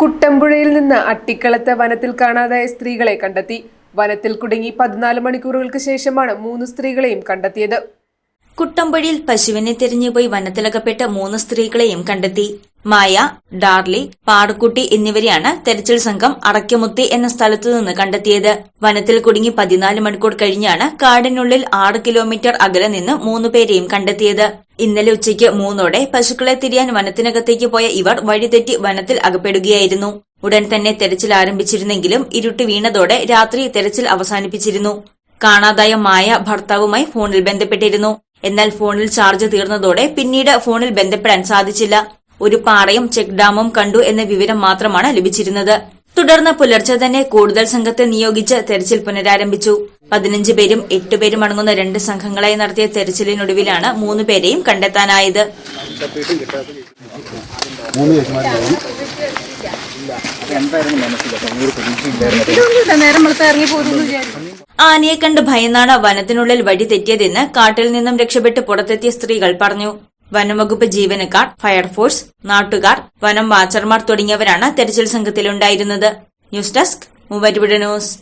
കുട്ടമ്പുഴയിൽ നിന്ന് അട്ടിക്കളത്ത് വനത്തിൽ കാണാതായ സ്ത്രീകളെ കണ്ടെത്തി. വനത്തിൽ കുടുങ്ങി പതിനാല് മണിക്കൂറുകൾക്ക് ശേഷമാണ് മൂന്ന് സ്ത്രീകളെയും കണ്ടെത്തിയത്. കുട്ടമ്പുഴയിൽ പശുവിനെ തിരഞ്ഞുപോയി വനത്തിലകപ്പെട്ട മൂന്ന് സ്ത്രീകളെയും കണ്ടെത്തി. മായ ഡാർലി പാടക്കുട്ടി എന്നിവരെയാണ് തെരച്ചിൽ സംഘം അടക്കമുത്തി എന്ന സ്ഥലത്തു നിന്ന് കണ്ടെത്തിയത്. വനത്തിൽ കുടുങ്ങി പതിനാല് മണിക്കൂർ കഴിഞ്ഞാണ് കാടിനുള്ളിൽ ആറ് കിലോമീറ്റർ അകലെ നിന്ന് മൂന്നുപേരെയും കണ്ടെത്തിയത്. ഇന്നലെ ഉച്ചയ്ക്ക് മൂന്നോടെ പശുക്കളെ തിരിയാൻ വനത്തിനകത്തേക്ക് പോയ ഇവർ വഴിതെറ്റി വനത്തിൽ അകപ്പെടുകയായിരുന്നു. ഉടൻ തന്നെ തെരച്ചിൽ ആരംഭിച്ചിരുന്നെങ്കിലും ഇരുട്ട് വീണതോടെ രാത്രി തെരച്ചിൽ അവസാനിപ്പിച്ചിരുന്നു. കാണാതായ മായ ഭർത്താവുമായി ഫോണിൽ ബന്ധപ്പെട്ടിരുന്നു. എന്നാൽ ഫോണിൽ ചാർജ് തീർന്നതോടെ പിന്നീട് ഫോണിൽ ബന്ധപ്പെടാൻ സാധിച്ചില്ല. ഒരു പാറയും ചെക്ക് ഡാമും കണ്ടു എന്ന വിവരം മാത്രമാണ് ലഭിച്ചിരുന്നത്. തുടർന്ന് പുലർച്ചെ തന്നെ കൂടുതൽ സംഘത്തെ നിയോഗിച്ച് തെരച്ചിൽ പുനരാരംഭിച്ചു. പതിനഞ്ച് പേരും എട്ടുപേരും അടങ്ങുന്ന രണ്ട് സംഘങ്ങളായി നടത്തിയ തെരച്ചിലിനൊടുവിലാണ് മൂന്ന് പേരെയും കണ്ടെത്താനായത്. ആനയെ കണ്ട് ഭയന്നാണ് വനത്തിനുള്ളിൽ വഴി തെറ്റിയതെന്ന് കാട്ടിൽ നിന്നും രക്ഷപ്പെട്ട് പുറത്തെത്തിയ സ്ത്രീകൾ പറഞ്ഞു. വനംവകുപ്പ് ജീവനക്കാർ ഫയർഫോഴ്സ് നാട്ടുകാർ വനം വാച്ചർമാർ തുടങ്ങിയവരാണ് തെരച്ചിൽ സംഘത്തിലുണ്ടായിരുന്നത്. ന്യൂസ് ഡെസ്ക് മൂവരുവിട ന്യൂസ്.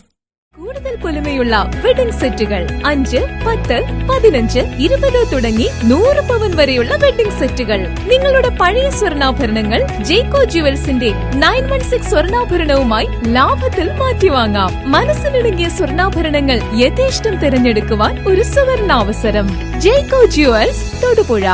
കൂടുതൽ പൊലിമയുള്ള വെഡിംഗ് സെറ്റുകൾ അഞ്ച് പത്ത് പതിനഞ്ച് ഇരുപത് തുടങ്ങി നൂറ് പവൻ വരെയുള്ള വെഡിംഗ് സെറ്റുകൾ. നിങ്ങളുടെ പഴയ സ്വർണാഭരണങ്ങൾ ജേക്കോ ജുവൽസിന്റെ നയൻ വൺ സിക്സ് സ്വർണാഭരണവുമായി ലാഭത്തിൽ മാറ്റിവാങ്ങാം. മനസ്സിനിണങ്ങിയ സ്വർണാഭരണങ്ങൾ യഥേഷ്ടം തിരഞ്ഞെടുക്കുവാൻ ഒരു സുവർണാവസരം. ജേക്കോ ജുവൽസ് തൊടുപുഴ.